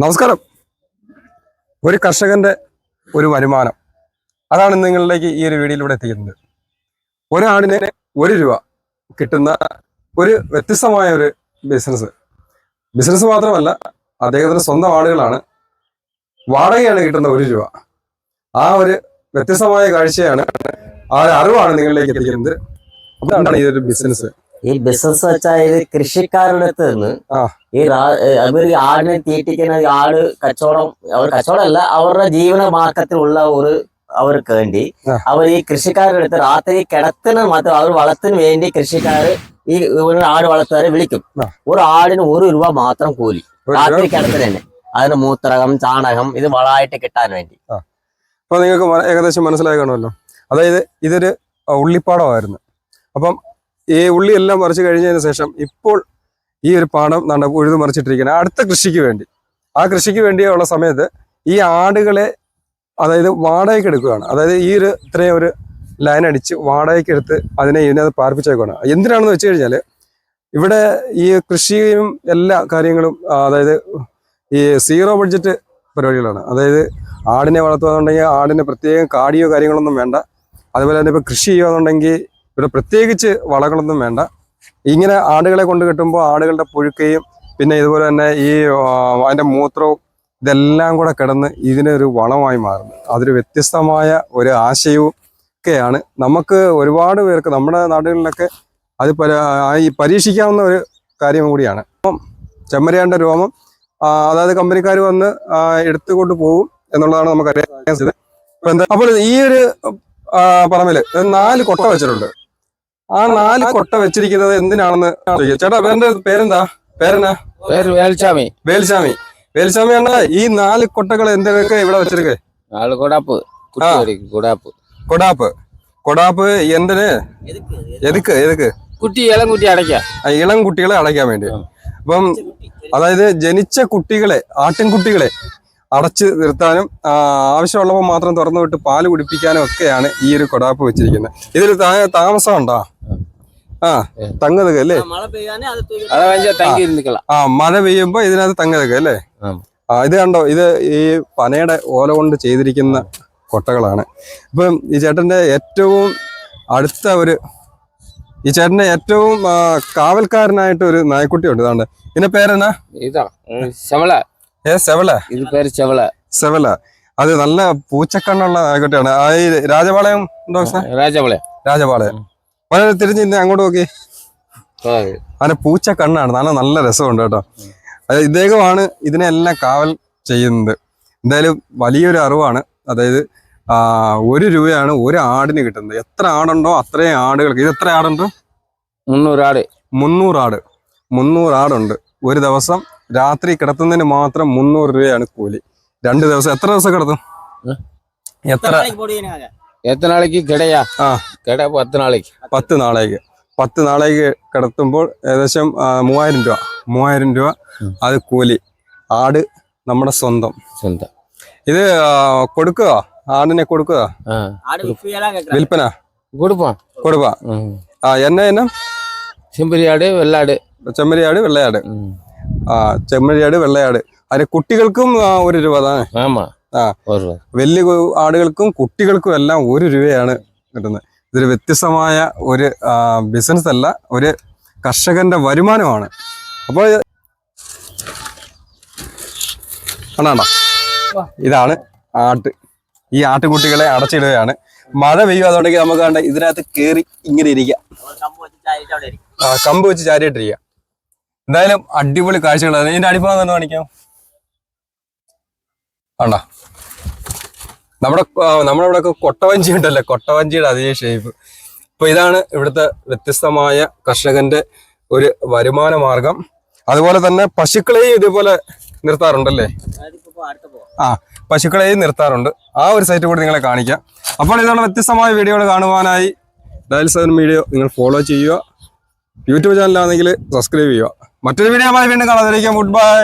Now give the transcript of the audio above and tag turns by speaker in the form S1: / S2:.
S1: നമസ്കാരം. ഒരു കർഷകന്റെ ഒരു വരുമാനം. അതാണ് നിങ്ങളിലേക്ക് ഈ ഒരു വീഡിയോയിലൂടെ എത്തിക്കുന്നത്. ഒരാടിന് ഒരു രൂപ കിട്ടുന്ന ഒരു വ്യത്യസ്തമായ ഒരു ബിസിനസ് ബിസിനസ് മാത്രമല്ല അദ്ദേഹത്തിന് സ്വന്തം ആളുകളാണ് വാടകയാണ് കിട്ടുന്ന ഒരു രൂപ. ആ ഒരു വ്യത്യസ്തമായ കാഴ്ചയാണ് ആ ഒരു അറിവാണ് നിങ്ങളിലേക്ക് എത്തിക്കുന്നത്. എന്താണ് ഈ ഒരു ബിസിനസ്
S2: ഈ ബിസിനസ് വെച്ചാൽ ഇത് കൃഷിക്കാരുടെ അടുത്ത് നിന്ന്. ഈ അവർ അവർ ആടിനെ തീറ്റിക്കുന്ന ആട് കച്ചവടം അവർ കച്ചവടമല്ല അവരുടെ ജീവന മാർഗത്തിലുള്ള ഒരു അവർക്ക് വേണ്ടി അവർ ഈ കൃഷിക്കാരുടെ അടുത്ത് രാത്രി കിടത്തിന് മാത്രം അവർ വളത്തിന് വേണ്ടി കൃഷിക്കാർ ഈ ആട് വളർത്തുകാരെ വിളിക്കും. ഒരു ആടിന് ഒരു രൂപ മാത്രം കൂലി. രാത്രി കിടത്തിന് തന്നെ അതിന് മൂത്രകം ചാണകം ഇത് വളമായിട്ട് കിട്ടാൻ വേണ്ടി.
S1: അപ്പൊ നിങ്ങൾക്ക് ഏകദേശം മനസ്സിലായി കാണുമല്ലോ. അതായത് ഇതൊരു ഉള്ളിപ്പാടമായിരുന്നു. അപ്പം ഈ ഉള്ളി എല്ലാം മറിച്ച് കഴിഞ്ഞതിന് ശേഷം ഇപ്പോൾ ഈ ഒരു പാടം നട ഉഴുതു മറിച്ചിട്ടിരിക്കുന്നത് അടുത്ത കൃഷിക്ക് വേണ്ടി. ആ കൃഷിക്ക് വേണ്ടിയുള്ള സമയത്ത് ഈ ആടുകളെ അതായത് വാടകയ്ക്ക് എടുക്കുകയാണ്. അതായത് ഈ ഒരു ഇത്രയും ഒരു ലൈൻ അടിച്ച് വാടകയ്ക്ക് എടുത്ത് അതിനെ ഇതിനകത്ത് പാർപ്പിച്ചേക്കുകയാണ് എന്തിനാണെന്ന് വെച്ച് കഴിഞ്ഞാൽ ഇവിടെ ഈ കൃഷിയും എല്ലാ കാര്യങ്ങളും അതായത് ഈ സീറോ ബഡ്ജറ്റ് പരിപാടികളാണ്. അതായത് ആടിനെ വളർത്തുകയാണെന്നുണ്ടെങ്കിൽ ആടിന് പ്രത്യേകം കാടിയോ കാര്യങ്ങളൊന്നും വേണ്ട. അതുപോലെ തന്നെ ഇപ്പോൾ കൃഷി ചെയ്യുകയാണെന്നുണ്ടെങ്കിൽ ഇവിടെ പ്രത്യേകിച്ച് വളകളൊന്നും വേണ്ട. ഇങ്ങനെ ആടുകളെ കൊണ്ട് കെട്ടുമ്പോൾ ആടുകളുടെ പുഴുക്കയും പിന്നെ ഇതുപോലെ തന്നെ ഈ അതിന്റെ മൂത്രവും ഇതെല്ലാം കൂടെ കിടന്ന് ഇതിനൊരു വളമായി മാറുന്നു. അതൊരു വ്യത്യസ്തമായ ഒരു ആശയവും ഒക്കെയാണ്. നമുക്ക് ഒരുപാട് പേർക്ക് നമ്മുടെ നാടുകളിലൊക്കെ അത് ഈ പരീക്ഷിക്കാവുന്ന ഒരു കാര്യം കൂടിയാണ്. അപ്പം ചെമ്മരിയാണ്ട രോമം അതായത് കമ്പനിക്കാർ വന്ന് എടുത്തുകൊണ്ട് പോകും എന്നുള്ളതാണ് നമുക്ക് അറിയാൻ സാധിച്ചത് അപ്പോൾ ഈ ഒരു പറമ്പിൽ നാല് കൊട്ട വെച്ചിട്ടുണ്ട്. ആ നാല് കൊട്ട വെച്ചിരിക്കുന്നത് എന്തിനാണെന്ന് ചേട്ടാ വേറെ പേരെന്താ? പേരെന്നാ?
S3: പേര് വേൽസ്വാമി
S1: വേൽസ്വാമി വേൽസ്വാമി അണ്ണ ഈ നാല് കൊട്ടകൾ എന്തൊക്കെ ഇവിടെ വെച്ചിരിക്കേ? നാല്
S3: കൊടാപ്പ്. കൊടാപ്പ്.
S1: കൊടാപ്പ്. കൊടാപ്പ് എന്തിന്? എതുക്ക് എതുക്ക്?
S3: കുട്ടി ഇളം കുട്ടി
S1: അടയ്ക്കാം. ഇളം കുട്ടികളെ അടയ്ക്കാൻ വേണ്ടി. അപ്പം അതായത് ജനിച്ച കുട്ടികളെ ആട്ടിൻകുട്ടികളെ അടച്ച് നിർത്താനും ആവശ്യമുള്ളപ്പോൾ മാത്രം തുറന്നു വിട്ട് പാൽ കുടിപ്പിക്കാനും ഒക്കെയാണ് ഈ ഒരു കൊടാപ്പ് വെച്ചിരിക്കുന്നത്. ഇതിൽ താമസം ഉണ്ടോ ആ തങ്ങതുക അല്ലേ
S2: മഴ പെയ്യാനേ അത് തൂക്കി
S3: அதை வாங்கியா தங்கி இருந்துக்கலாம்
S1: ആ മഴ പെയ്യുമ്പോ ഇതിനകത്ത് തങ്ങതുക അല്ലേ
S3: ആം.
S1: ആ ഇത് കണ്ടോ ഇത് ഈ പനയുടെ ഓല കൊണ്ട് ചെയ്തിരിക്കുന്ന കൊട്ടകളാണ് ഇപ്പം ഈ ചേട്ടന്റെ ഏറ്റവും അടുത്ത ഒരു ഈ ചേട്ടന്റെ ഏറ്റവും ആ, കാവൽക്കാരനായിട്ട് ഒരു നായ്ക്കുട്ടിയുണ്ട് ഇതാണ്ട് ഇതിന്റെ പേരെന്നാ
S3: இதுதான் ம், செவலை
S1: ഏ സെവല
S3: இது பேர் செவலை
S1: സെവല അത് നല്ല പൂച്ചക്കണ്ണുള്ള നായ്ക്കുട്ടിയാണ് ആ ഈ രാജപാളയം ഉണ്ടോ സാർ?
S3: ராஜபாளையம்
S1: രാജപാളയം അവനെ തിരിഞ്ഞ് ഇന്നെ അങ്ങോട്ട് നോക്കി. അവനെ പൂച്ച കണ്ണാണ്. നല്ല നല്ല രസമുണ്ട് കേട്ടോ. ഇദ്ദേഹമാണ് ഇതിനെല്ലാം കാവൽ ചെയ്യുന്നത്. എന്തായാലും വലിയൊരു അറിവാണ്. അതായത് ഒരു രൂപയാണ് ഒരു ആടിന് കിട്ടുന്നത്. എത്ര ആടുണ്ടോ അത്രയും ആടുകൾക്ക്. ഇത് എത്ര ആടുണ്ട്? മുന്നൂറാട് ആട്. മുന്നൂറ് ആട്. ഒരു ദിവസം രാത്രി കിടത്തുന്നതിന് മാത്രം മുന്നൂറ് രൂപയാണ് കൂലി. രണ്ട് ദിവസം. എത്ര ദിവസം കിടത്തും? എത്ര?
S3: எத்தனை நாளைக்கு கிடையா
S1: ஆ.
S3: கடை பத்து நாளைக்கு
S1: പത്ത് നാളേക്ക് പത്ത് നാളേക്ക് കിടത്തുമ്പോൾ ഏകദേശം ആ, മൂവായിരം രൂപ മൂവായിരം രൂപ
S3: ഉം.
S1: അത് കൂലി ആട് നമ്മുടെ സ്വന്തം
S3: சொந்தம்
S1: ഇത് ആ, കൊടുക്കുക ആടിനെ കൊടുക്കുക
S3: ஆ
S2: ஆடு விற்பனையெல்லாம் கேட்கறாங்க
S1: വിൽപ്പന
S3: கொடுப்போம்
S1: കൊടുക്കുക
S3: ம்.
S1: ആ എന്ന എന്ന
S3: செம்பரி ஆடு வெள்ளாடு
S1: ചെമ്മരിയാട് വെള്ളയാട്
S3: ம்.
S1: ആ ചെമ്മരിയാട് വെള്ളയാട് അതിന് കുട്ടികൾക്കും ആ, ഒരു രൂപ തന്നെ
S3: ஆமா
S1: വലിയ ആടുകൾക്കും കുട്ടികൾക്കും എല്ലാം ഒരു രൂപയാണ് കിട്ടുന്നത്. ഇതൊരു വ്യത്യസ്തമായ ഒരു ബിസിനസ് അല്ല ഒരു കർഷകന്റെ വരുമാനമാണ്. അപ്പോൾ ആണാണ്ട ഇതാണ് ആട്ട്. ഈ ആട്ടുകുട്ടികളെ അടച്ചിടുകയാണ്. മഴ പെയ്യാതുണ്ടെങ്കിൽ നമുക്ക് കണ്ട ഇതിനകത്ത് കയറി ഇങ്ങനെ ഇരിക്കാം. കമ്പ് വെച്ച് ചാരിയിട്ടിരിക്കുക എന്തായാലും അടിപൊളി കാഴ്ചകളാണ്. ഇതിന്റെ അടിഭാഗം ഒന്ന് കാണിക്കാം. ആണ്ടാ നമ്മുടെ നമ്മുടെ ഇവിടെ കൊട്ടവഞ്ചി ഉണ്ടല്ലേ കൊട്ടവഞ്ചിയുടെ അതേ ഷേപ്പ് അപ്പൊ ഇതാണ് ഇവിടുത്തെ വ്യത്യസ്തമായ കർഷകന്റെ ഒരു വരുമാന മാർഗം. അതുപോലെ തന്നെ പശുക്കളെയും ഇതേപോലെ നിർത്താറുണ്ടല്ലേ? ആ പശുക്കളെയും നിർത്താറുണ്ട്. ആ ഒരു സൈറ്റ് കൂടി നിങ്ങളെ കാണിക്കാം. അപ്പോൾ ഇതാണ് വ്യത്യസ്തമായ വീഡിയോകൾ കാണുവാനായി. ഡയൽ സെവൻ വീഡിയോ നിങ്ങൾ ഫോളോ ചെയ്യുക. യൂട്യൂബ് ചാനലാണെങ്കിൽ സബ്സ്ക്രൈബ് ചെയ്യുക. മറ്റൊരു വീഡിയോ വീണ്ടും കാണാതിരിക്കാം ഗുഡ് ബൈ